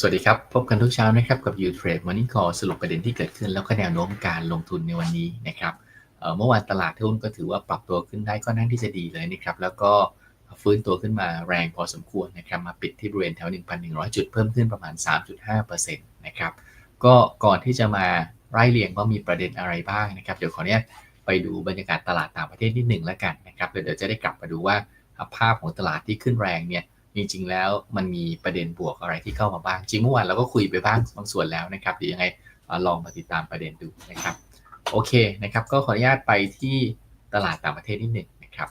สวัสดีครับ พบกันทุกเช้านะครับกับ u t r a d e Morning Call สรุปประเด็นที่เกิดขึ้น แล้วก็แนวโน้มการลงทุนในวันนี้นะครับเมื่อวานตลาดหุ้นก็ถือว่าปรับตัวขึ้นได้ก็นั่นที่จะดีเลยนะครับ แล้วก็ฟื้นตัวขึ้นมาแรงพอสมควรนะครับมาปิดที่บริเวณแถว 1,100 จุดเพิ่มขึ้นประมาณ 3.5%นะครับก็ก่อนที่จะมาไล่เรียงว่ามีประเด็นอะไรบ้างนะครับ เดี๋ยวขออนุญาตไปดูบรรยากาศตลาดต่างประเทศนิดหนึ่งแล้วกันนะครับเดี๋ยวจะได้กลับมาดูว่าภาพของตลาดที่ขึ้นแรงเนี่ย จริงๆแล้วมันมีประเด็นบวกอะไรที่เข้ามาบ้าง จริงเมื่อวานเราก็คุยไปบ้างบางส่วนแล้วนะครับเดี๋ยวยังไงลองมาติดตามประเด็นดูนะครับ โอเคนะครับ ก็ขออนุญาตไปที่ตลาดต่างประเทศนิดหนึ่งนะครับ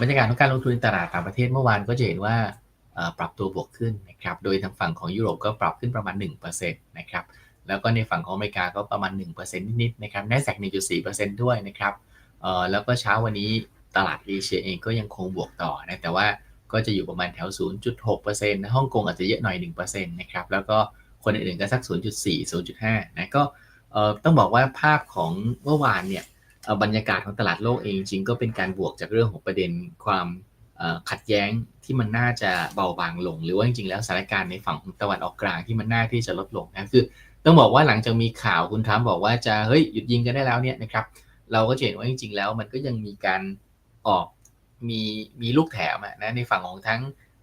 บรรยากาศของการลงทุนตลาดต่างประเทศเมื่อวานก็จะเห็นว่าปรับตัวบวกขึ้นนะครับ โดยทางฝั่งของยุโรปก็ปรับขึ้นประมาณ1%นะครับ แล้วก็ในฝั่งของอเมริกาก็ประมาณ 1%นิดๆนะครับ n a s d a q 1.4%ด้วยนะครับ เออแล้วก็เช้าวันนี้ตลาดเอเชียเองก็ยังคงบวกต่อนะแต่ว่าก็จะอยู่ประมาณแถว 0.6%นะฮ่องกงอาจจะเยอะหน่อย 1%นะครับแล้วก็คนอื่นๆก็สัก 0.4 0.5นะก็เออต้องบอกว่าภาพของเมื่อวานเนี่ยบรรยากาศของตลาดโลกเองจริงก็เป็นการบวกจากเรื่องของประเด็นความขัดแย้งที่มันน่าจะเบาบางลง หรือว่าจริงๆแล้วสถานการณ์ในฝั่งตะวันออกกลางที่มันน่าที่จะลดลงนะคือ ต้องบอกว่าหลังจากมีข่าวคุณทรัมป์บอกว่าจะเฮ้ยหยุดยิงกันได้แล้วเนี่ยนะครับ เราก็เห็นว่าจริง ๆ แล้วมันก็ยังมีการออกมีมีลูกแถมนะในฝั่งของทั้ง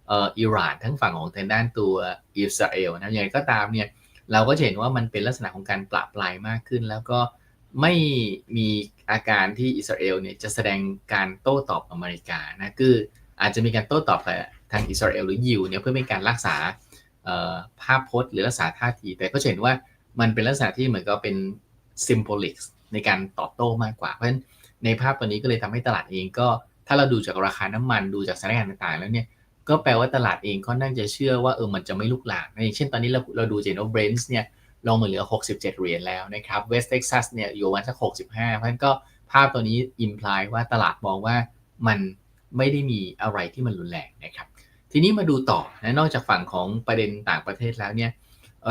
เอ่ออิหร่านทั้งฝั่งของทางด้านตัวอิสราเอลนะอย่างไรก็ตามเนี่ยเราก็เห็นว่ามันเป็นลักษณะของการปรับปลายมากขึ้น แล้วก็ไม่มีอาการที่อิสราเอลเนี่ยจะแสดงการโต้ตอบอเมริกานะคืออาจจะมีการโต้ตอบทางอิสราเอลหรือยิวเนี่ยเพื่อเป็นการรักษาภาพพจน์ หรือรักษาท่าที แต่ก็เห็นว่ามันเป็นลักษณะที่เหมือนกับเป็น symbolic ในการตอบโต้มากกว่า เพราะฉะนั้นในภาพตัวนี้ก็เลยทำให้ตลาดเองก็ ถ้าเราดูจากราคาน้ำมันดูจากสถานการณ์ต่างๆ แล้วเนี่ยก็แปลว่าตลาดเองก็น่าจะเชื่อว่าเออมันจะไม่ลุกลามอย่างเช่นตอนนี้เราเราดูเจนว่าเบรนซ์เนี่ยลงมาเหลือ 67 เหรียญแล้วนะครับเวสเท็กซัสเนี่ยอยู่วันสัก65 เพราะฉะนั้นก็ภาพตัวนี้อิมพลายว่าตลาดมองว่ามันไม่ได้มีอะไรที่มันรุนแรงนะครับ ทีนี้มาดูต่อนะนอกจากฝั่งของประเด็นต่างประเทศแล้วเนี่ย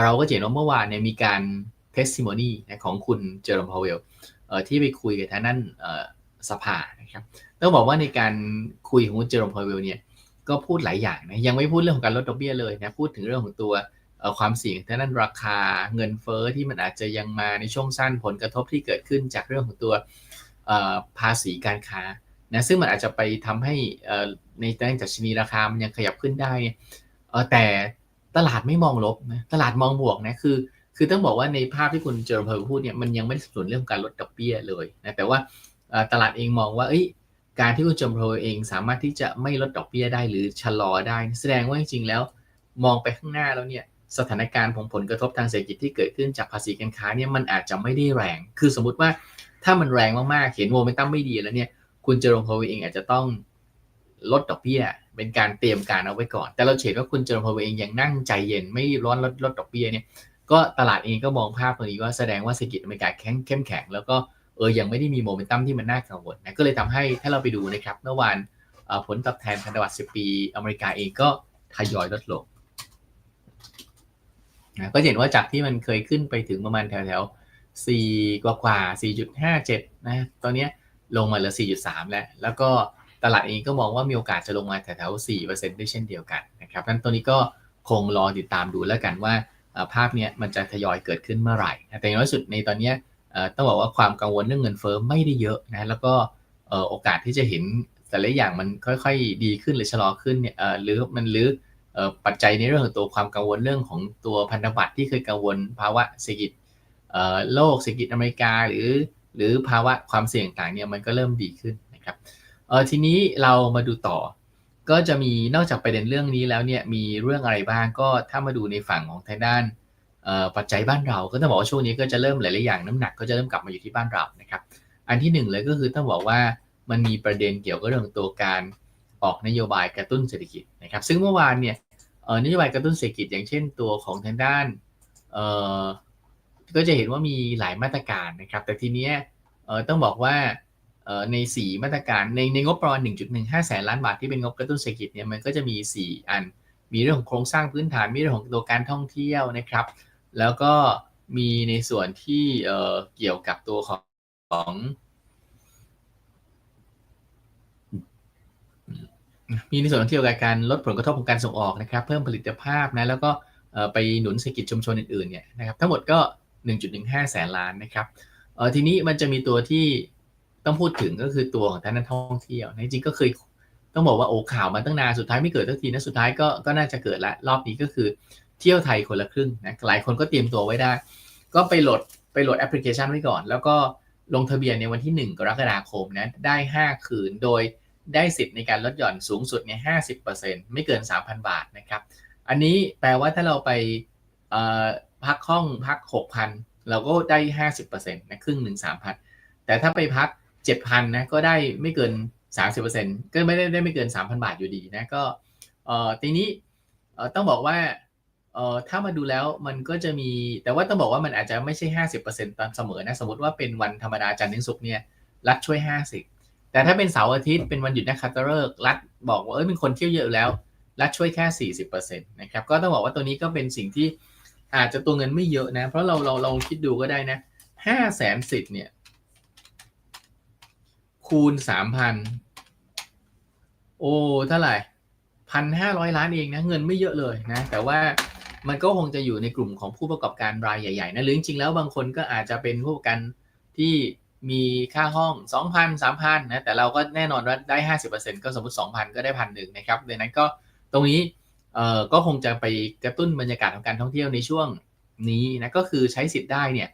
เราก็เห็นว่าเมื่อวานเนี่ยมีการ testimony นะของคุณเจอร์มพาวเวลที่ไปคุยกับทางนั้นสภานะครับต้องบอกว่าในการคุยของคุณเจอร์มพาวเวลเนี่ยก็พูดหลายอย่างนะยังไม่พูดเรื่องของการลดดอกเบี้ยเลยนะพูดถึงเรื่องของตัวความเสี่ยงทางด้านราคาเงินเฟอ้อที่มันอาจจะยังมาในช่วงสั้นผลกระทบที่เกิดขึ้นจากเรื่องของตัวภาษีการค้านะซึ่งมันอาจจะไปทำให้ในด้านจัชนีราคามันยังขยับขึ้นได้แต่ตลาดไม่มองลบนะตลาดมองบวกนะคือ คือต้องบอกว่าในภาพที่คุณเจอร์เพลพูดเนี่ยมันยังไม่ได้สนุนเรื่องการลดดอกเบี้ยเลยนะแต่ว่าตลาดเองมองว่าการที่คุณเจอร์เพลเองสามารถที่จะไม่ลดดอกเบี้ยได้หรือชะลอได้ แสดงว่าจริงๆแล้ว มองไปข้างหน้าแล้วเนี่ยสถานการณ์ของผลกระทบทางเศรษฐกิจที่เกิดขึ้นจากภาษีการค้าเนี่ยมันอาจจะไม่ได้แรง คือสมมติว่าถ้ามันแรงมากๆ เห็นโมเมนตัมไม่ดีแล้วเนี่ย คุณเจอร์เพลเองอาจจะต้องลดดอกเบี้ย เป็นการเตรียมการเอาไว้ก่อน แต่เราเห็นว่าคุณเจอร์เพลเองยังนั่งใจเย็นไม่ร้อนลดลดดอกเบี้ยเนี่ย ก็ตลาดเองก็มองภาพตรงนี้ว่าแสดงว่าเศรษฐกิจอเมริกาแข็งเข้มแข็ง แล้วก็เออยังไม่ได้มีโมเมนตัมที่มันน่ากังวลนะก็เลยทำให้ถ้าเราไปดูนะครับเมื่อวานผลตอบแทนพันธบัตร10 ปี อเมริกาเองก็ทยอยลดลงนะก็เห็นว่าจากที่มันเคยขึ้นไปถึงประมาณแถวๆ4กว่ากว่า4.57นะตอนนี้ลงมาเหลือ4.3แล้วแล้วก็ตลาดเองก็มองว่ามีโอกาสจะลงมาแถวแถว4%ด้วยเช่นเดียวกันนะครับนั้นตัวนี้ก็คงรอติดตามดูแล้วกันว่า ภาพนี้มันจะทยอยเกิดขึ้นเมื่อไหร่ แต่อย่างน้อยสุดในตอนนี้ต้องบอกว่าความกังวลเรื่องเงินเฟ้อไม่ได้เยอะนะแล้วก็โอกาสที่จะเห็นแต่ละอย่างมันค่อยๆ ดีขึ้นหรือชะลอขึ้นเนี่ยหรือมันหรือปัจจัยในเรื่องของตัวความกังวลเรื่องของตัวพันธบัตรที่เคยกังวลภาวะเศรษฐกิจโลกเศรษฐกิจอเมริกาหรือหรือภาวะความเสี่ยงต่างเนี่ยมันก็เริ่มดีขึ้นนะครับทีนี้เรามาดูต่อ ก็จะมีนอกจากประเด็นเรื่องนี้แล้วเนี่ยมีเรื่องอะไรบ้างก็ถ้ามาดูในฝั่งของทางด้านปัจจัยบ้านเราก็ต้องบอกว่าช่วงนี้ก็จะเริ่มหลายๆอย่างน้ำหนักก็จะเริ่มกลับมาอยู่ที่บ้านเรานะครับ อันที่หนึ่งเลยก็คือต้องบอกว่ามันมีประเด็นเกี่ยวกับเรื่องตัวการออกนโยบายกระตุ้นเศรษฐกิจนะครับ ซึ่งเมื่อวานเนี่ยนโยบายกระตุ้นเศรษฐกิจอย่างเช่นตัวของทางด้านก็จะเห็นว่ามีหลายมาตรการนะครับ แต่ทีนี้ต้องบอกว่า ใน4มาตรการในในงบประมาณ 1.15 แสนล้านบาทที่เป็นงบกระตุ้นเศรษฐกิจเนี่ยมันก็จะมี 4 อัน มีเรื่องของโครงสร้างพื้นฐานมีเรื่องของตัวการท่องเที่ยวนะครับ แล้วก็มีในส่วนที่เกี่ยวกับตัวของของมีในส่วนเกี่ยวกับการลดผลกระทบของการส่งออกนะครับ เพิ่มผลิตภาพนะแล้วก็ไปหนุนเศรษฐกิจชุมชนอื่นๆเนี่ยนะครับทั้งหมดก็ 1.15 แสนล้านนะครับทีนี้มันจะมีตัวที่ ต้องพูดถึงก็คือตัวของทางด้านท่องเที่ยวนจริงๆก็เคยต้องบอกว่าโอ้ข่าวมาตั้งนานสุดท้ายไม่เกิดสักทีนะสุดท้ายก็ก็น่าจะเกิดละรอบนี้ก็คือเที่ยวไทยคนละครึ่งนะหลายคนก็เตรียมตัวไว้ได้ ก็ไปโหลดไปโหลดแอปพลิเคชันไว้ก่อน แล้วก็ลงทะเบียนในวันที่ 1 กรกฎาคมนะได้ 5 คืนโดยได้สิทธิ์ในการลดหย่อนสูงสุดเนี่ย50%ไม่เกิน 3,000 บาทนะครับ อันนี้แปลว่าถ้าเราไปพักห้องพัก 6,000 เราก็ได้ 50%นะครึ่งหนึ่ง3,000 แต่ถ้าไปพัก 7,000นนะก็ได้ไม่เกิน 30%ก็ไม่ได้ได้ไม่เกิน 3,000 บาทอยู่ดีนะก็เอ่อทีนี้เอ่อต้องบอกว่าเอ่อถ้ามาดูแล้วมันก็จะมีแต่ว่าต้องบอกว่ามันอาจจะไม่ใช่ 50%ตามเสมอนะสมมติว่าเป็นวันธรรมดาจันทร์ถึงศุกร์เนี่ยรัฐช่วย 50 แต่ถ้าเป็นเสาร์อาทิตย์เป็นวันหยุดนักขัตฤกษ์รัฐบอกว่าเอ้ยเป็นคนเที่ยวเยอะแล้วรัฐช่วยแค่ 40%นะครับก็ต้องบอกว่าตัวนี้ก็เป็นสิ่งที่อาจจะตัวเงินไม่เยอะนะเพราะเราเราเราคิดดูก็ได้นะห้าแสนสิทธิ์เนี่ย คูณสามพันโอ้เท่าไหร่พันห้าร้อยล้านเองนะเงินไม่เยอะเลยนะ แต่ว่ามันก็คงจะอยู่ในกลุ่มของผู้ประกอบการรายใหญ่ๆนะหรือจริงๆแล้วบางคนก็อาจจะเป็นผู้ประกอบการที่มีค่าห้อง 2,000 3,000นะแต่เราก็แน่นอนว่าได้ 50%ก็สมมติ 2,000 ก็ได้พันหนึ่งนะครับดังนั้นก็ตรงนี้เอ่อก็คงจะไปกระตุ้นบรรยากาศของการท่องเที่ยวในช่วงนี้นะก็คือใช้สิทธิ์ได้เนี่ย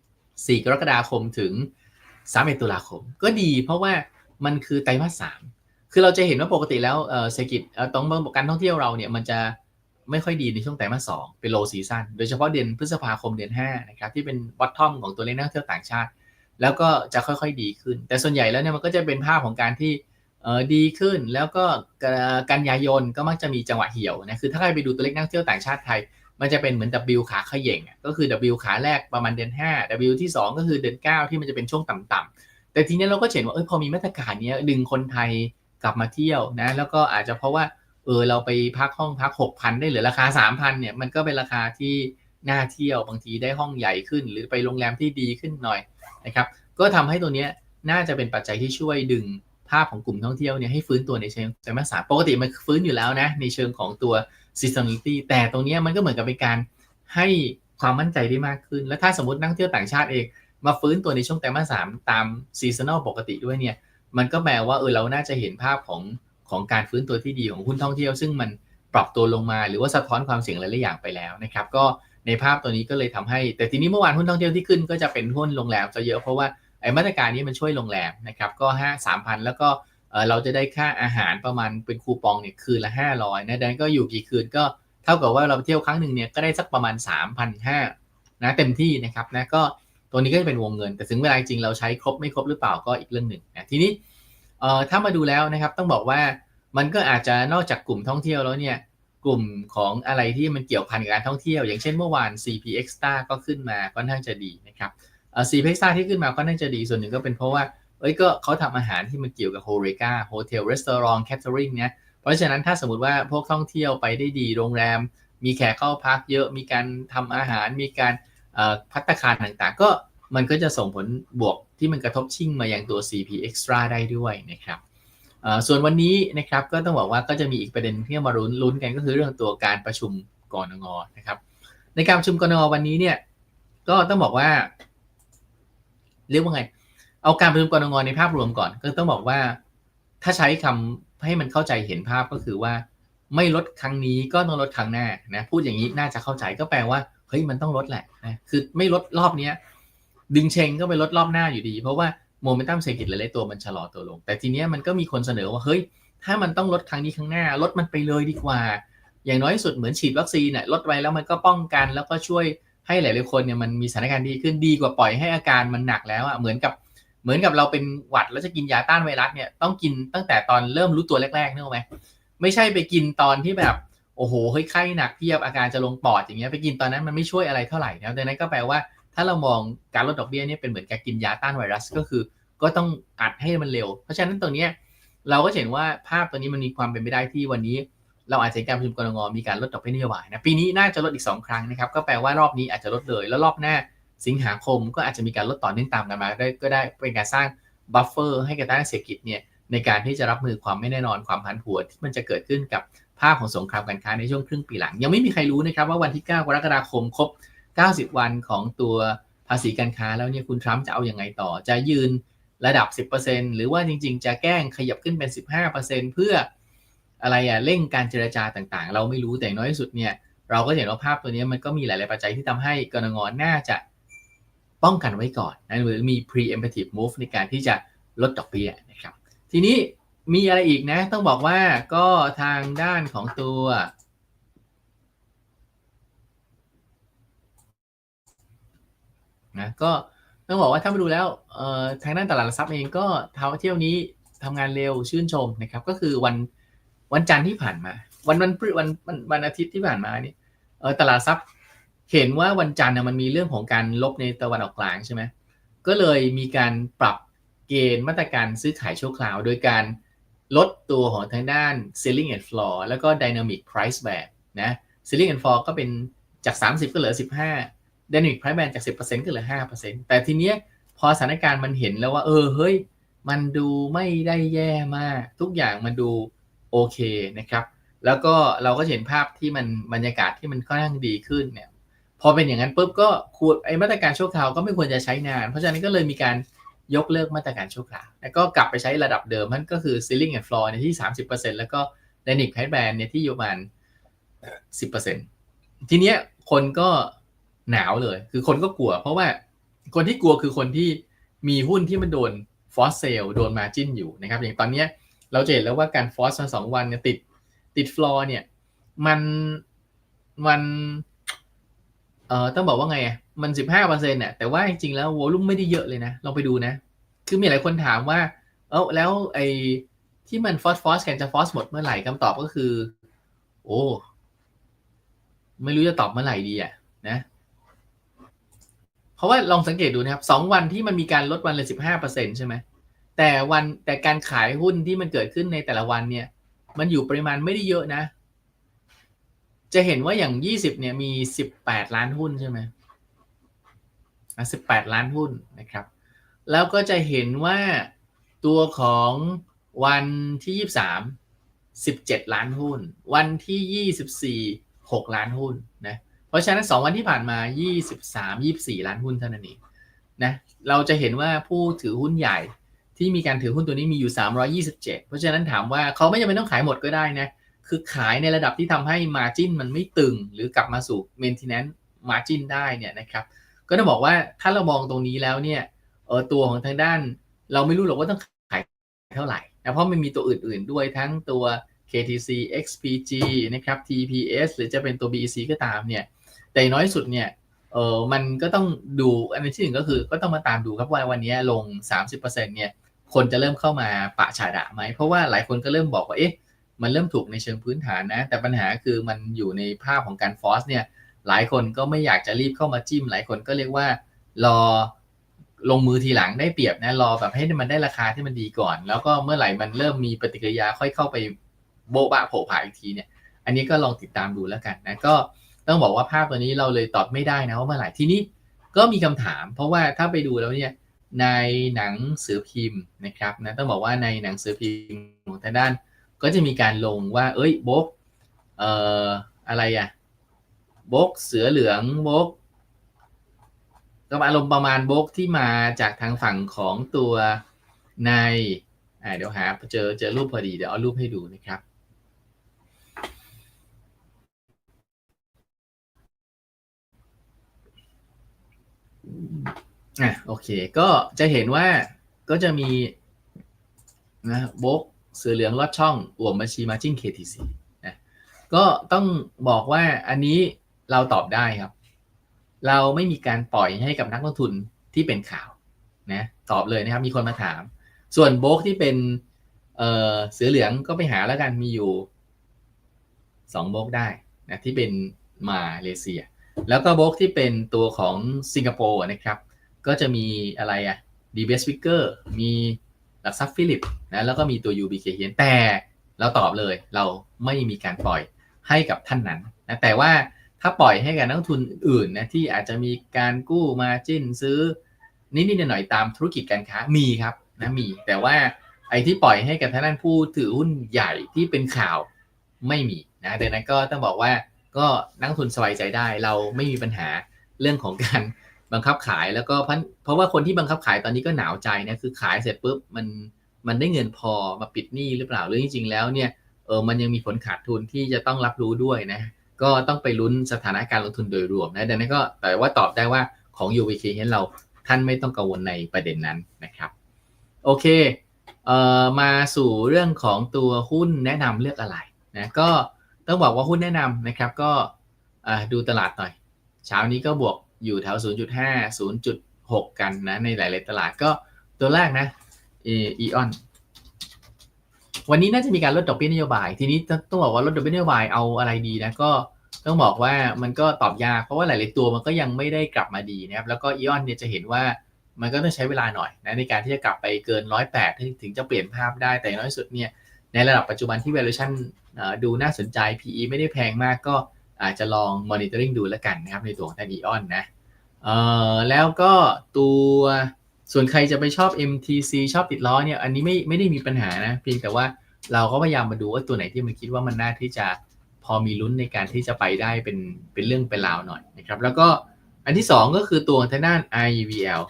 4กรกฎาคมถึง 31ตุลาคม ก็ดีเพราะว่ามันคือไตรมาส3คือเราจะเห็นว่าปกติแล้วเศรษฐกิจเอ่อต้องการท่องเที่ยวเราเนี่ยมันจะไม่ค่อยดีในช่วงไตรมาส2เป็น low season โดยเฉพาะเดือนพฤษภาคมเดือน5นะครับที่เป็นวัตทอมของตัวเลขนักท่องเที่ยวต่างชาติ แล้วก็จะค่อยๆดีขึ้น แต่ส่วนใหญ่แล้วเนี่ยมันก็จะเป็นภาพของการที่ดีขึ้นแล้วก็กันยายนก็มักจะมีจังหวะเหี่ยวนะคือถ้าใครไปดูตัวเลขนักท่องเที่ยวต่างชาติไทย มันจะเป็นเหมือน W ขาเขย่งก็คือ W ขาแรกประมาณเดือน5 W ที่ 2 ก็คือเดือน9 ที่มันจะเป็นช่วงต่ำๆแต่ทีนี้เราก็เห็นว่าเออพอมีมาตรการนี้ดึงคนไทยกลับมาเที่ยวนะ แล้วก็อาจจะเพราะว่าเออเราไปพักห้องพัก 6,000 ได้หลือราคา 3,000เนี่ยมันก็เป็นราคาที่น่าเที่ยวบางทีได้ห้องใหญ่ขึ้น หรือไปโรงแรมที่ดีขึ้นหน่อยนะครับก็ทำให้ตัวนี้น่าจะเป็นปัจจัยที่ช่วยดึง ภาพของกลุ่มท่องเที่ยวเนี่ยให้ฟื้นตัวในเชิงไตรมาสสามปกติมันฟื้นอยู่แล้วนะในเชิงของตัว seasonality แต่ตรงนี้มันก็เหมือนกับเป็นการให้ความมั่นใจได้มากขึ้น แล้วถ้าสมมตินักเที่ยวต่างชาติเองมาฟื้นตัวในช่วงไตรมาสสามตาม seasonal ปกติด้วยเนี่ยมันก็แปลว่าเออเราน่าจะเห็นภาพของของการฟื้นตัวที่ดีของหุ้นท่องเที่ยว ซึ่งมันปรับตัวลงมาหรือว่าสะท้อนความเสี่ยงหลายๆอย่างไปแล้วนะครับก็ในภาพตัวนี้ก็เลยทำให้ แต่ทีนี้เมื่อวานหุ้นท่องเที่ยวที่ขึ้นก็จะเป็นหุ้นโรงแรมซะเยอะเพราะว่า ไอ้มาตรการนี้มันช่วยโรงแรมนะครับก็ห้าสามพันแล้วก็เราจะได้ค่าอาหารประมาณเป็นคูปองเนี่ยคืนละห้าร้อยนะดังนั้นก็อยู่กี่คืนก็เท่ากับว่าเราไปเที่ยวครั้งหนึ่งเนี่ยก็ได้สักประมาณ3 5 0 0นะเต็มที่นะครับนะก็ตัวนี้ก็จะเป็นวงเงิน แต่ถึงเวลาจริงเราใช้ครบไม่ครบหรือเปล่าก็อีกเรื่องหนึ่งนะทีนี้เอ่อถ้ามาดูแล้วนะครับต้องบอกว่ามันก็อาจจะนอกจากกลุ่มท่องเที่ยวแล้วเนี่ยกลุ่มของอะไรที่มันเกี่ยวพันกับการท่องเที่ยว อย่างเช่นเมื่อวาน CP Extra ก็ขึ้นมาค่อนข้างจะดีนะครับ เอ่อ CP Extra ที่ขึ้นมาค่อนข้าจะดีส่วนหนึ่งก็เป็นเพราะว่าเอ้ยก็เขาทำอาหารที่มันเกี่ยวกับโฮเรกาโฮเทลรีสอร์ทแคทเทอริงเนี่ยเพราะฉะนั้นถ้าสมมติว่าพวกท่องเที่ยวไปได้ดีโรงแรม มีแขกเข้าพักเยอะมีการทำอาหาร มีการพัตคารต่างๆ ก็มันก็จะส่งผลบวกที่มันกระทบชิ่งมาอย่างตัว CP Extra ได้ด้วยนะครับส่วนวันนี้นะครับก็ต้องบอกว่าก็จะมีอีกประเด็นที่มาลุ้นลุ้นกันก็คือเรื่องตัวการประชุมกรงงนะครับ ในการประชุมกรงงวันนี้เนี่ยก็ต้องบอกว่า เรียกว่าไง เอาการประชุมกรงงในภาพรวมก่อน ก็ต้องบอกว่า ถ้าใช้คำให้มันเข้าใจเห็นภาพก็คือว่า ไม่ลดครั้งนี้ก็ต้องลดครั้งหน้านะพูดอย่างนี้น่าจะเข้าใจก็แปลว่าเฮ้ยมันต้องลดแหละนะคือไม่ลดรอบเนี้ยดึงเชงก็ไปลดรอบหน้าอยู่ดี เพราะว่าโมเมนตัมเศรษฐกิจหลายๆตัวมันชะลอตัวลง แต่ทีเนี้ยมันก็มีคนเสนอว่าเฮ้ยถ้ามันต้องลดครั้งนี้ครั้งหน้าลดมันไปเลยดีกว่า อย่างน้อยสุดเหมือนฉีดวัคซีนเนี่ยลดไว้แล้วมันก็ป้องกันแล้วก็ช่วย ให้หลายๆคนเนี่ยมันมีสถานการณ์ดีขึ้นดีกว่าปล่อยให้อาการมันหนักแล้วอะเหมือนกับเหมือนกับเราเป็นหวัดแล้วจะกินยาต้านไวรัสเนี่ยต้องกินตั้งแต่ตอนเริ่มรู้ตัวแรกๆนึกไหมไม่ใช่ไปกินตอนที่แบบโอ้โหเฮ้ยไข้หนักเพียบอาการจะลงปอดอย่างเงี้ยไปกินตอนนั้นมันไม่ช่วยอะไรเท่าไหร่นะดังนั้นก็แปลว่า ถ้าเรามองการลดดอกเบี้ยเนี่ยเป็นเหมือนการกินยาต้านไวรัสก็คือ ก็ต้องอัดให้มันเร็ว เพราะฉะนั้นตรงนี้เราก็เห็นว่าภาพตัวนี้มันมีความเป็นไปได้ที่วันนี้ เราอาจจะการประชุมกรงงมีการลดดอกเบี้ยนโยบายนะปีนี้น่าจะลดอีก 2 ครั้งนะครับก็แปลว่ารอบนี้อาจจะลดเลยแล้วรอบหน้าสิงหาคมก็อาจจะมีการลดต่อเนื่องตามกันมาได้ก็ได้เป็นการสร้างบัฟเฟอร์ให้กับด้านเศรษฐกิจเนี่ยในการที่จะรับมือความไม่แน่นอนความผันผวนที่มันจะเกิดขึ้นกับภาพของสงครามการค้าในช่วงครึ่งปีหลัง ยังไม่มีใครรู้นะครับว่าวันที่ 9 กรกฎาคมครบ 90 วันของตัวภาษีการค้าแล้วเนี่ยคุณทรัมป์จะเอาอยัางไงต่อ จะยืนระดับ 10%หรือว่าจริง ๆ จะแกล้งขยับขึ้นเป็น 15%เพื่อ อะไรอะเร่งการเจรจาต่างๆ เราไม่รู้แต่น้อยที่สุดเนี่ย เราก็เห็นว่าภาพตัวนี้มันก็มีหลาย ๆ ปัจจัยที่ทำให้กรงงน่าจะป้องกันไว้ก่อนนะหรือมี preemptive move ในการที่จะลดดอกเบี้ยนะครับ ทีนี้มีอะไรอีกนะ ต้องบอกว่าก็ทางด้านของตัว นะก็ต้องบอกว่าถ้ามาดูแล้วทางด้านตลาดหลักทรัพย์เองก็เท้าเที่ยวนี้ทำงานเร็วชื่นชมนะครับ ก็คือวัน วันจันทร์ที่ผ่านมา วันวันวันวันวันอาทิตย์ที่ผ่านมานี่เออตลาดทรัพย์เห็นว่าวันจันทร์มันมีเรื่องของการลบในตะวันออกกลางใช่ไหมก็เลยมีการปรับเกณฑ์มาตรการซื้อขายชั่วคราว โดยการลดตัวของทางด้าน ceiling and floor แล้วก็ dynamic price band นะ ceiling and floor ก็เป็นจาก 30 ก็เหลือ 15 dynamic price band จาก 10%ก็เหลือ 5%แต่ทีเนี้ยพอสถานการณ์มันเห็นแล้วว่า เออเฮ้ย มันดูไม่ได้แย่มาก ทุกอย่างมันดู โอเคนะครับ แล้วก็เราก็เห็นภาพที่มันบรรยากาศที่มันค่อนข้างดีขึ้นเนี่ยพอเป็นอย่างนั้นปุ๊บก็ควรไอ้มาตรการชั่วคราวก็ไม่ควรจะใช้นาน เพราะฉะนั้นก็เลยมีการยกเลิกมาตรการชั่วคราว แล้วก็กลับไปใช้ระดับเดิมมันก็คือ ceiling and floor ในที่ 30%แล้วก็ dynamic price band เนี่ยที่อยู่ประมาณ10%ทีเนี้ยคนก็หนาวเลย คือคนก็กลัว เพราะว่าคนที่กลัวคือคนที่มีหุ้นที่มันโดนฟอสเซลโดนมาจิ้นอยู่นะครับ อย่างตอนเนี้ย เราจะเห็นแล้วว่าการฟอสมาสองวันเนี่ยติดติดฟลอร์เนี่ย มันมันเอ่อต้องบอกว่าไงอะมันสิบห้าเปอร์เซ็นต์เนี่ยแต่ว่าจริงๆแล้ววอลุ่มไม่ได้เยอะเลยนะลองไปดูนะ คือมีหลายคนถามว่า เออแล้วไอ้ที่มันฟอสฟอสกันจะฟอสหมดเมื่อไหร่คำตอบก็คือ โอ้ไม่รู้จะตอบเมื่อไหร่ดีอะนะ เพราะว่าลองสังเกตดูนะครับสองวันที่มันมีการลดวันละสิบห้าเปอร์เซ็นต์ใช่ไหม แต่วันแต่การขายหุ้นที่มันเกิดขึ้นในแต่ละวันเนี่ย มันอยู่ปริมาณไม่ได้เยอะนะ จะเห็นว่าอย่างยี่สิบเนี่ยมีสิบแปดล้านหุ้นใช่ไหมสิบแปดล้านหุ้นนะครับ แล้วก็จะเห็นว่าตัวของวันที่ยี่สามสิบเจ็ดล้านหุ้น วันที่ยี่สิบสี่หกล้านหุ้นนะเพราะฉะนั้นสองวันที่ผ่านมายี่สิบสามยี่สี่ล้านหุ้นเท่านั้นเองนะเราจะเห็นว่าผู้ถือหุ้นใหญ่ ที่มีการถือหุ้นตัวนี้มีอยู่ 327 เพราะฉะนั้นถามว่าเขาไม่จำเป็นต้องขายหมดก็ได้นะ คือขายในระดับที่ทำให้ Margin มันไม่ตึง หรือกลับมาสู่ Maintenance Margin ได้เนี่ยนะครับ ก็ต้องบอกว่าถ้าเรามองตรงนี้แล้วเนี่ยเออตัวของทางด้าน เราไม่รู้หรอกว่าต้องขายเท่าไหร่นะเพราะมันมีตัวอื่นๆด้วยทั้งตัว KTC XPG นะครับ TPS หรือจะเป็นตัว BEC ก็ตามเนี่ยแต่น้อยสุดเนี่ยเออมันก็ต้องดูอันที่หนึ่งก็คือก็ต้องมาตามดูครับว่าวันนี้ลง 30%เนี่ย คนจะเริ่มเข้ามาปะฉาดะไหม เพราะว่าหลายคนก็เริ่มบอกว่าเอ๊ะมันเริ่มถูกในเชิงพื้นฐานนะ แต่ปัญหาคือมันอยู่ในภาพของการฟอสเนี่ยหลายคนก็ไม่อยากจะรีบเข้ามาจิ้ม หลายคนก็เรียกว่ารอลงมือทีหลังได้เปรียบนะรอแบบให้มันได้ราคาที่มันดีก่อน แล้วก็เมื่อไหร่มันเริ่มมีปฏิกิริยาค่อยเข้าไปโบบะโผล่ผายอีกทีเนี่ย อันนี้ก็ลองติดตามดูแล้วกันนะก็ต้องบอกว่าภาพตัวนี้เราเลยตอบไม่ได้นะว่าเมื่อไหร่ทีนี้ก็มีคำถาม เพราะว่าถ้าไปดูแล้วเนี่ย ในหนังสือพิมพ์นะครับนะต้องบอกว่าในหนังสือพิมพ์ของทางด้าน ก็จะมีการลงว่า เอ้ยบกเอ่ออะไรอะบกเสือเหลืองบกก็อารมณ์ประมาณบกที่มาจากทางฝั่งของตัวในอ่าเดี๋ยวหาเจอเจอรูปพอดีเดี๋ยวเอารูปให้ดูนะครับอ่่ะโอเค ก็จะเห็นว่าก็จะมีนะบกเสือเหลืองลอดช่องอวมบัญชีมาจิ้ง KTC นะก็ต้องบอกว่าอันนี้เราตอบได้ครับ เราไม่มีการปล่อยให้กับนักลงทุนที่เป็นข่าวนะตอบเลยนะครับมีคนมาถาม ส่วนโบกที่เป็นเเสือเหลืองก็ไปหาแล้วกันมีอยู่สองโบกได้นะที่เป็นมาเลเซีย แล้วก็โบกที่เป็นตัวของสิงคโปร์นะครับ ก็จะมีอะไรอะดีเบสวิกเกอร์มีหลักทรัพย์ฟิลิปนะแล้วก็มีตัว UBK เฮียนแต่เราตอบเลยเราไม่มีการปล่อยให้กับท่านนั้นนะแต่ว่าถ้าปล่อยให้กับนักทุนอื่นนะที่อาจจะมีการกู้มาจิ้นซื้อนิดๆหน่อยๆตามธุรกิจการค้ามีครับนะมี แต่ว่าไอ้ที่ปล่อยให้กับทางด้านผู้ถือหุ้นใหญ่ที่เป็นข่าวไม่มีนะดังนั้นก็ต้องบอกว่าก็นักทุนสบายใจได้ เราไม่มีปัญหาเรื่องของการ บังคับขายแล้วก็เพราะเพราะว่าคนที่บังคับขายตอนนี้ก็หนาวใจนะคือขายเสร็จปุ๊บมันมันได้เงินพอมาปิดหนี้หรือเปล่าหรือจริงๆแล้วเนี่ยเออมันยังมีผลขาดทุนที่จะต้องรับรู้ด้วยนะก็ต้องไปลุ้นสถานการณ์ลงทุนโดยรวมนะดังนั้นก็แต่ว่าตอบได้ว่าของ UVK เห็นเราท่านไม่ต้องกังวลในประเด็นนั้นนะครับโอเคเอ่อมาสู่เรื่องของตัวหุ้นแนะนำเลือกอะไรนะก็ต้องบอกว่าหุ้นแนะนำนะครับก็ดูตลาดหน่อย เช้านี้ก็บวก อยู่แถว 0.5 0.6 กันนะในหลาย ๆ ตลาดก็ตัวแรกนะอีออนวันนี้น่าจะมีการลดดอกเบี้ยนโยบาย ทีนี้ต้องบอกว่าลดดอกเบี้ยนโยบายเอาอะไรดีนะก็ต้องบอกว่ามันก็ตอบยากเพราะว่าหลาย ๆ ตัวมันก็ยังไม่ได้กลับมาดีนะครับแล้วก็อีออนเนี่ยจะเห็นว่ามันก็ต้องใช้เวลาหน่อยนะในการที่จะกลับไปเกินร้อยแปดถึงจะเปลี่ยนภาพได้แต่น้อยสุดเนี่ยในระดับปัจจุบันที่ valuation ดูน่าสนใจ PE ไม่ได้แพงมากก็ อาจจะลอง monitoring ดูแล้วกันนะครับในตัวของทางอีออนนะเอ่อแล้วก็ตัวส่วนใครจะไปชอบ MTC ชอบติดล้อเนี่ยอันนี้ไม่ไม่ได้มีปัญหานะเพียงแต่ว่าเราก็พยายามมาดูว่าตัวไหนที่มันคิดว่ามันน่าที่จะพอมีลุ้นในการที่จะไปได้เป็นเป็นเรื่องเป็นราวหน่อยนะครับ แล้วก็อันที่ 2 ก็คือตัวทางด้าน IVL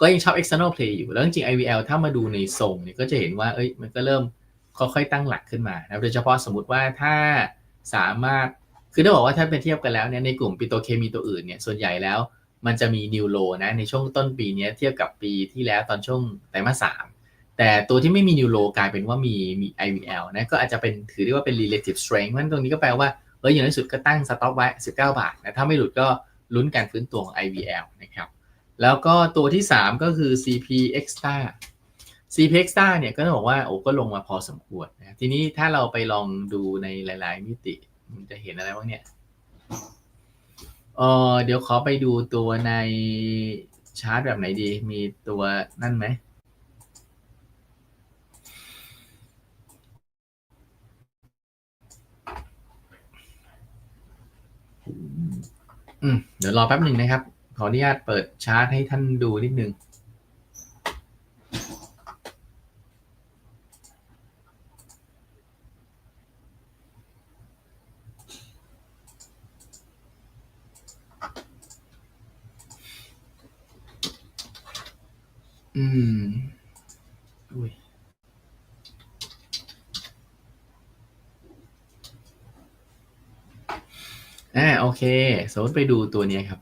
ก็ยังชอบ external play อยู่ แล้วจริง IVL ถ้ามาดูในทรงเนี่ยก็จะเห็นว่าเอ้ยมันก็เริ่มค่อยๆตั้งหลักขึ้นมานะโดยเฉพาะสมมติว่าถ้า สามารถ คือต้องบอกว่าถ้าไปเทียบกันแล้วเนี่ยในกลุ่มปิโตเคมีตัวอื่นเนี่ยส่วนใหญ่แล้วมันจะมีนิวโลนะในช่วงต้นปีนี้เทียบกับปีที่แล้วตอนช่วงไตรมาสสามแต่ตัวที่ไม่มีนิวโลกลายเป็นว่ามีมี IVL นะก็อาจจะเป็นถือได้ว่าเป็น relative strength เพราะตรงนี้ก็แปลว่าเอออย่างที่สุดก็ตั้งสต็อปไว้ 19 บาทนะถ้าไม่หลุดก็ลุ้นการฟื้นตัวของ IVL นะครับแล้วก็ตัวที่ 3 ก็คือ CP Extra CP Extra เนี่ยก็ต้องบอกว่าโอ้ก็ลงมาพอสมควรนะทีนี้ถ้าเราไปลองดูในหลาย ๆ มิติมันจะเห็นอะไรบ้างเนี่ยเออเดี๋ยวขอไปดูตัวในชาร์ตแบบไหนดี มีตัวนั่นไหมอืมเดี๋ยวรอแป๊บหนึ่งนะครับ ขออนุญาตเปิดชาร์ตให้ท่านดูนิดนึง อืมอุ้ยอ่าโอ เค สมมติไปดูตัวนี้ครับ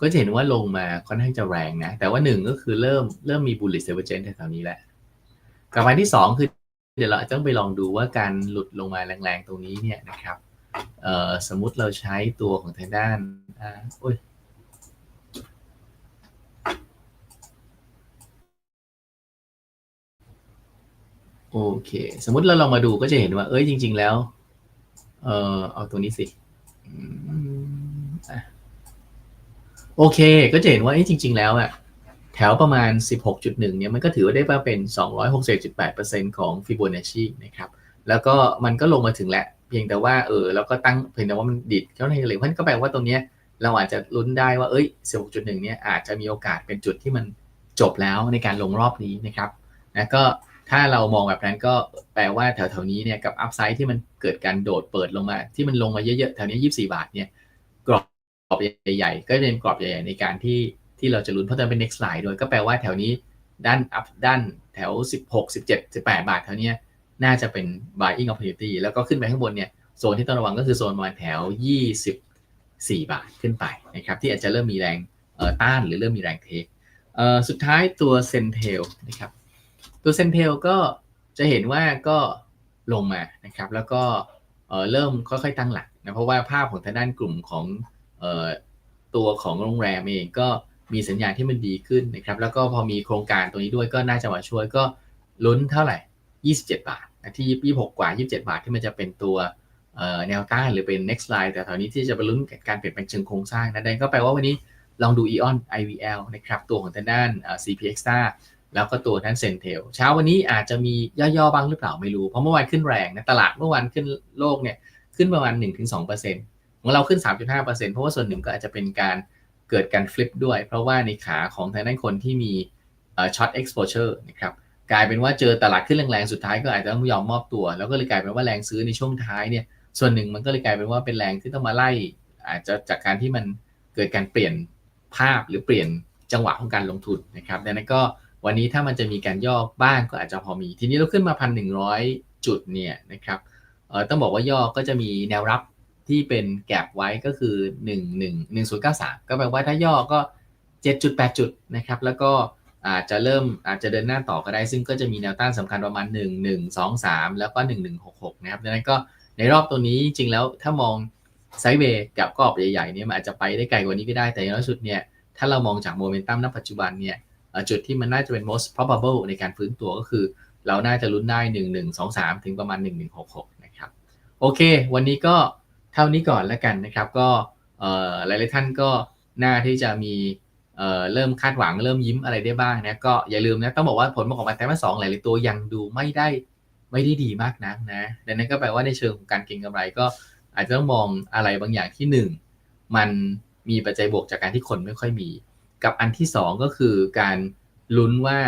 ก็จะเห็นว่าลงมาค่อนข้างจะแรงนะ แต่ว่าหนึ่งก็คือเริ่มเริ่มมี bullish divergence แถวนี้แหละกับอันที่สองคือ เดี๋ยวเราต้องไปลองดูว่าการหลุดลงมาแรงๆตรงนี้เนี่ยนะครับเออสมมุติเราใช้ตัวของทางด้านอ่าโอ้ยโอเค สมมุติเราลองมาดูก็จะเห็นว่า เอ้ยจริง ๆ แล้ว เออเอาตัวนี้สิ โอเค ก็จะเห็นว่าจริง ๆ แล้วอะแถวประมาณ 16.1 เนี่ยมันก็ถือว่าได้ว่าเป็น 261.8%ของฟิโบนัชชีนะครับ แล้วก็มันก็ลงมาถึงแล้วเพียงแต่ว่าเออแล้วก็ตั้งเพียงแต่ว่ามันดิดเข้าในเหลวเพราะก็แปลว่าตรงเนี้ยเราอาจจะลุ้นได้ว่าเอ้ย 16.1 เนี่ยอาจจะมีโอกาสเป็นจุดที่มันจบแล้วในการลงรอบนี้นะครับนะก็ ถ้าเรามองแบบนั้นก็แปลว่าแถวๆนี้เนี่ยกับอัพไซด์ที่มันเกิดการโดดเปิดลงมา ที่มันลงมาเยอะๆแถวนี้ 24 บาทเนี่ยกรอบใหญ่ๆ ก็เป็นกรอบใหญ่ๆในการที่ที่เราจะลุ้นเพราะจะเป็น next slide ด้วยก็แปลว่าแถวนี้ด้านอัพด้านแถว 16 17 18 บาทแถวนี้น่าจะเป็น buying opportunity แล้วก็ขึ้นไปข้างบนเนี่ยโซนที่ต้องระวังก็คือโซนประมาณแถว 24 บาทขึ้นไปนะครับที่อาจจะเริ่มมีแรงต้านหรือเริ่มมีแรงเทคสุดท้ายตัวเซนเทลนะครับ ตัวเซนเทลก็จะเห็นว่าก็ลงมานะครับ แล้วก็เริ่มค่อยๆตั้งหลักนะเพราะว่าภาพของทางด้านกลุ่มของตัวของโรงแรมเองก็มีสัญญาณที่มันดีขึ้นนะครับ แล้วก็พอมีโครงการตรงนี้ด้วยก็น่าจะมาช่วยก็ลุ้นเท่าไหร่ 27 บาทที่ 26 กว่า 27 บาทที่มันจะเป็นตัวแนวต้านหรือเป็น next line แต่ตอนนี้ที่จะไปลุ้นการเปลี่ยนแปลงเชิงโครงสร้างนะดังก็แปลว่าวันนี้ลองดู EON IVL นะครับ ตัวของทางด้าน CPX แล้วก็ตัวนั้นเซนเทลเช้าวันนี้อาจจะมีย่อๆบ้างหรือเปล่าไม่รู้ เพราะเมื่อวานขึ้นแรงนะตลาดเมื่อวานขึ้นโลกเนี่ยขึ้นประมาณ 1-2%ของเราขึ้น 3.5%เพราะว่าส่วนหนึ่งก็อาจจะเป็นการเกิดการฟลิปด้วย เพราะว่าในขาของทางด้านคนที่มีช็อต exposure นะครับกลายเป็นว่าเจอตลาดขึ้นแรงๆ สุดท้ายก็อาจจะต้องยอมมอบตัว แล้วก็เลยกลายเป็นว่าแรงซื้อในช่วงท้ายเนี่ยส่วนหนึ่งมันก็เลยกลายเป็นว่าเป็นแรงที่ต้องมาไล่ อาจจะจากการที่มันเกิดการเปลี่ยนภาพหรือเปลี่ยนจังหวะของการลงทุนนะครับดังนั้นก็ วันนี้ถ้ามันจะมีการย่อบ้างก็อาจจะพอมี ทีนี้เราขึ้นมาพันหนึ่งร้อยจุดเนี่ยนะครับเออต้องบอกว่าย่อก็จะมีแนวรับที่เป็นแกลบไว้ก็คือ 1 1 1 0 9 3 ก็แปลว่าถ้าย่อก็ 7.8 จุดนะครับ แล้วก็อาจจะเริ่มอาจจะเดินหน้าต่อก็ได้ ซึ่งก็จะมีแนวต้านสำคัญประมาณ 1 1 2 3 แล้วก็ 1166 นะครับดังนั้นก็ในรอบตัวนี้จริงแล้วถ้ามองไซด์เวย์กับกรอบใหญ่ๆเนี่ยมันอาจจะไปได้ไกลกว่านี้ก็ได้แต่อย่างน้อยสุดเนี่ยถ้าเรามองจากโมเมนตัมณปัจจุบันเนี่ย จุดที่มันน่าจะเป็น most probable ในการฟื้นตัวก็คือ เราน่าจะลุ้นได้ 1 1 2 3 ถึงประมาณ 1166 นะครับ โอเค วันนี้ก็เท่านี้ก่อนแล้วกันนะครับ ก็หลายๆท่านก็น่าที่จะมีเเริ่มคาดหวังเริ่มยิ้มอะไรได้บ้างนะก็อย่าลืมนะต้องบอกว่าผลประกอบการไตรมาสสองหลายๆตัวยังดูไม่ได้ไม่ได้ดีมากนักนะดังนั้นก็แปลว่าในเชิงของการเก็งกำไรก็อาจจะต้องมองอะไรบางอย่างที่ 1 มันมีปัจจัยบวกจากการที่คนไม่ค่อยมี กับอันที่ 2 ก็คือการลุ้นว่า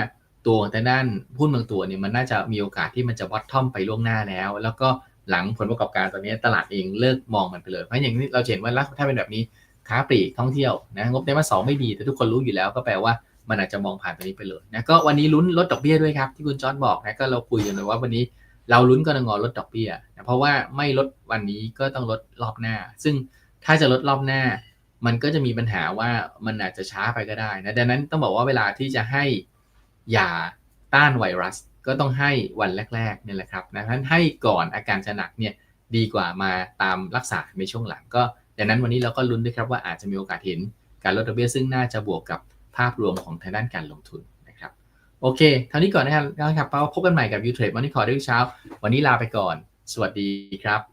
ตัวทางด้านหุ้นบางตัวเนี่ยมันน่าจะมีโอกาสที่มันจะวัดท่อมไปล่วงหน้าแล้ว แล้วก็หลังผลประกอบการตอนนี้ตลาดเองเลิกมองมันไปเลยเพราะอย่างนี้เราเห็นว่าถ้าเป็นแบบนี้ค้าปลีกท่องเที่ยวนะงบไตรมาสสองไม่ดีแต่ทุกคนรู้อยู่แล้วก็แปลว่ามันอาจจะมองผ่านตัวนี้ไปเลยนะก็วันนี้ลุ้นลดดอกเบี้ยด้วยครับที่คุณจอร์ดบอกนะก็เราคุยกันเลยว่าวันนี้เราลุ้นกรงงลดดอกเบี้ยนะเพราะว่าไม่ลดวันนี้ก็ต้องลดรอบหน้า ซึ่งถ้าจะลดรอบหน้า มันก็จะมีปัญหาว่ามันอาจจะช้าไปก็ได้นะดังนั้นต้องบอกว่าเวลาที่จะให้ยาต้านไวรัสก็ต้องให้วันแรกๆเนี่ยแหละครับนะฉะนั้นให้ก่อนอาการจะหนักเนี่ยดีกว่ามาตามรักษาในช่วงหลังก็ดังนั้นวันนี้เราก็ลุ้นด้วยครับว่าอาจจะมีโอกาสเห็นการลดดอกเบี้ยซึ่งน่าจะบวกกับภาพรวมของทางด้านการลงทุนนะครับ โอเคเท่านี้ก่อนนะครับครับพบกันใหม่กับ YouTube Money Call ด้วยเช้า วันนี้ลาไปก่อน สวัสดีครับ